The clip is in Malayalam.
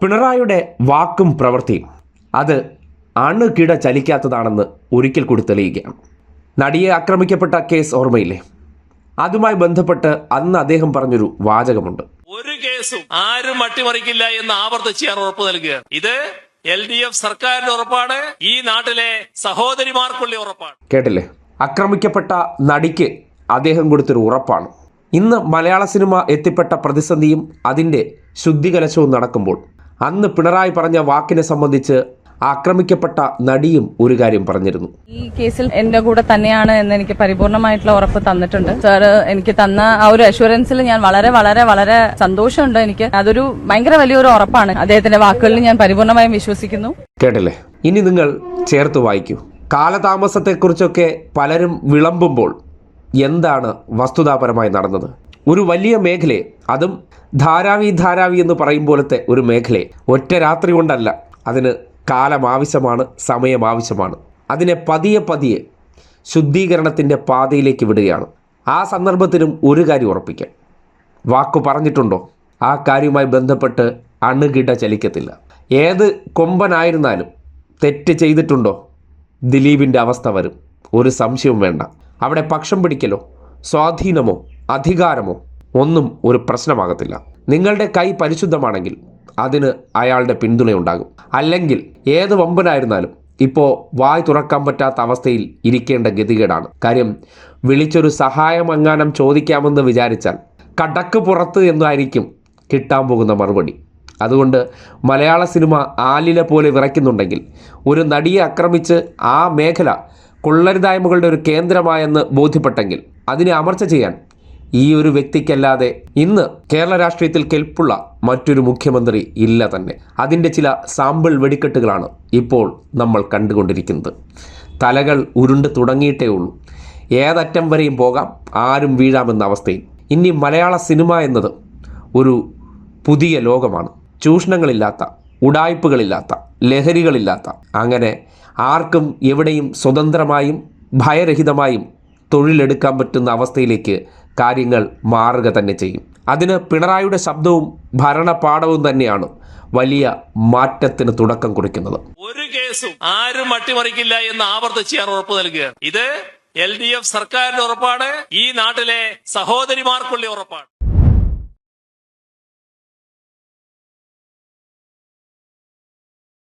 പിണറായിയുടെ വാക്കും പ്രവൃത്തിയും അത് അണുകിട ചലിക്കാത്തതാണെന്ന് ഒരിക്കൽ കൂടി തെളിയുകയാണ്. നടിയെ ആക്രമിക്കപ്പെട്ട കേസ് ഓർമ്മയില്ലേ? അതുമായി ബന്ധപ്പെട്ട് അന്ന് അദ്ദേഹം പറഞ്ഞൊരു വാചകമുണ്ട്. ഒരു കേസും ആരും അട്ടിമറിക്കില്ല എന്ന് ആവർത്തിച്ച് ഞാൻ ഉറപ്പ് നൽകുക ഇത് എൽ ഡി എഫ് സർക്കാരിന്റെ ഉറപ്പാണ് ഈ നാട്ടിലെ സഹോദരിമാർക്കുള്ള ഉറപ്പാണ്. കേട്ടില്ലേ? ആക്രമിക്കപ്പെട്ട നടിക്ക് അദ്ദേഹം കൊടുത്തൊരു ഉറപ്പാണ്. ഇന്ന് മലയാള സിനിമ എത്തിപ്പെട്ട പ്രതിസന്ധിയും അതിന്റെ ശുദ്ധികലശവും നടക്കുമ്പോൾ അന്ന് പിണറായി പറഞ്ഞ വാക്കിനെ സംബന്ധിച്ച് ആക്രമിക്കപ്പെട്ട നടിയും ഒരു കാര്യം പറഞ്ഞിരുന്നു. ഈ കേസിൽ എന്റെ കൂടെ തന്നെയാണ് എന്ന് എനിക്ക് പരിപൂർണമായിട്ടുള്ള ഉറപ്പ് തന്നിട്ടുണ്ട്. സാർ എനിക്ക് തന്ന ആ ഒരു അഷുറൻസിൽ ഞാൻ വളരെ വളരെ വളരെ സന്തോഷമുണ്ട് എനിക്ക്. അതൊരു ഭയങ്കര വലിയൊരു ഉറപ്പാണ്. അദ്ദേഹത്തിന്റെ വാക്കുകളിൽ ഞാൻ പരിപൂർണമായും വിശ്വസിക്കുന്നു. കേട്ടല്ലേ? ഇനി നിങ്ങൾ ചേർത്ത് വായിക്കൂ. കാലതാമസത്തെക്കുറിച്ചൊക്കെ പലരും വിളമ്പുമ്പോൾ എന്താണ് വസ്തുതാപരമായി നടന്നത്? ഒരു വലിയ മേഖലയെ അതും ധാരാവി ധാരാവി എന്ന് പറയും പോലത്തെ ഒരു മേഖലയെ ഒറ്റ രാത്രി കൊണ്ടല്ല. അതിന് കാലം ആവശ്യമാണ് സമയം ആവശ്യമാണ്. അതിനെ പതിയെ പതിയെ ശുദ്ധീകരണത്തിന്റെ പാതയിലേക്ക് വിടുകയാണ്. ആ സന്ദർഭത്തിനും ഒരു കാര്യം ഉറപ്പിക്കാം. വാക്കു പറഞ്ഞിട്ടുണ്ടോ? ആ കാര്യവുമായി ബന്ധപ്പെട്ട് അണുകിട ചലിക്കത്തില്ല. ഏത് കൊമ്പനായിരുന്നാലും തെറ്റ് ചെയ്തിട്ടുണ്ടോ? ദിലീപിന്റെ അവസ്ഥ വരും. ഒരു സംശയവും വേണ്ട. അവിടെ പക്ഷം പിടിക്കലോ? സ്വാധീനമോ? അധികാരമോ? ഒന്നും ഒരു പ്രശ്നമാകത്തില്ല. നിങ്ങളുടെ കൈ പരിശുദ്ധമാണെങ്കിൽ അതിന് അയാളുടെ പിന്തുണയുണ്ടാകും അല്ലെങ്കിൽ ഏത് വമ്പനായിരുന്നാലും ഇപ്പോൾ വായ് തുറക്കാൻ പറ്റാത്ത അവസ്ഥയിൽ ഇരിക്കേണ്ട ഗതികേടാണ്. കാര്യം വിളിച്ചൊരു സഹായം അങ്ങാനം ചോദിക്കാമെന്ന് വിചാരിച്ചാൽ കടക്ക് പുറത്ത് എന്നായിരിക്കും കിട്ടാൻ പോകുന്ന മറുപടി. അതുകൊണ്ട് മലയാള സിനിമ ആലില പോലെ വിറയ്ക്കുന്നുണ്ടെങ്കിൽ ഒരു നടിയെ ആക്രമിച്ച് ആ മേഖല കൊള്ളരുതായ്മകളുടെ ഒരു കേന്ദ്രമായെന്ന് ബോധ്യപ്പെട്ടെങ്കിൽ അതിനെ അമർച്ച ചെയ്യാൻ ഈ ഒരു വ്യക്തിക്കല്ലാതെ ഇന്ന് കേരള രാഷ്ട്രീയത്തിൽ കെൽപ്പുള്ള മറ്റൊരു മുഖ്യമന്ത്രി ഇല്ല തന്നെ. അതിന്റെ ചില സാമ്പിൾ വെടിക്കെട്ടുകളാണ് ഇപ്പോൾ നമ്മൾ കണ്ടുകൊണ്ടിരിക്കുന്നത്. തലകൾ ഉരുണ്ട് തുടങ്ങിയിട്ടേ ഉള്ളൂ. ഏതറ്റം വരെയും പോകാം ആരും വീഴാമെന്ന അവസ്ഥയിൽ. ഇനി മലയാള സിനിമ എന്നത് ഒരു പുതിയ ലോകമാണ്. ചൂഷണങ്ങളില്ലാത്ത ഉടായ്പകളില്ലാത്ത ലഹരികളില്ലാത്ത അങ്ങനെ ആർക്കും എവിടെയും സ്വതന്ത്രമായും ഭയരഹിതമായും തൊഴിലെടുക്കാൻ പറ്റുന്ന അവസ്ഥയിലേക്ക് കാര്യങ്ങൾ മാറുക തന്നെ ചെയ്യും. അതിന് പിണറായിയുടെ ശബ്ദവും ഭരണപാഠവും തന്നെയാണ് വലിയ മാറ്റത്തിന് തുടക്കം കുറിക്കുന്നത്. ഒരു കേസും ആരും അട്ടിമറിക്കില്ല എന്ന് ആവർത്തിച്ച് ഞാൻ ഉറപ്പ് നൽകുക. ഇത് എൽ ഡി എഫ് സർക്കാരിന്റെ ഉറപ്പാണ്. ഈ നാട്ടിലെ സഹോദരിമാർക്കുള്ള ഉറപ്പാണ്.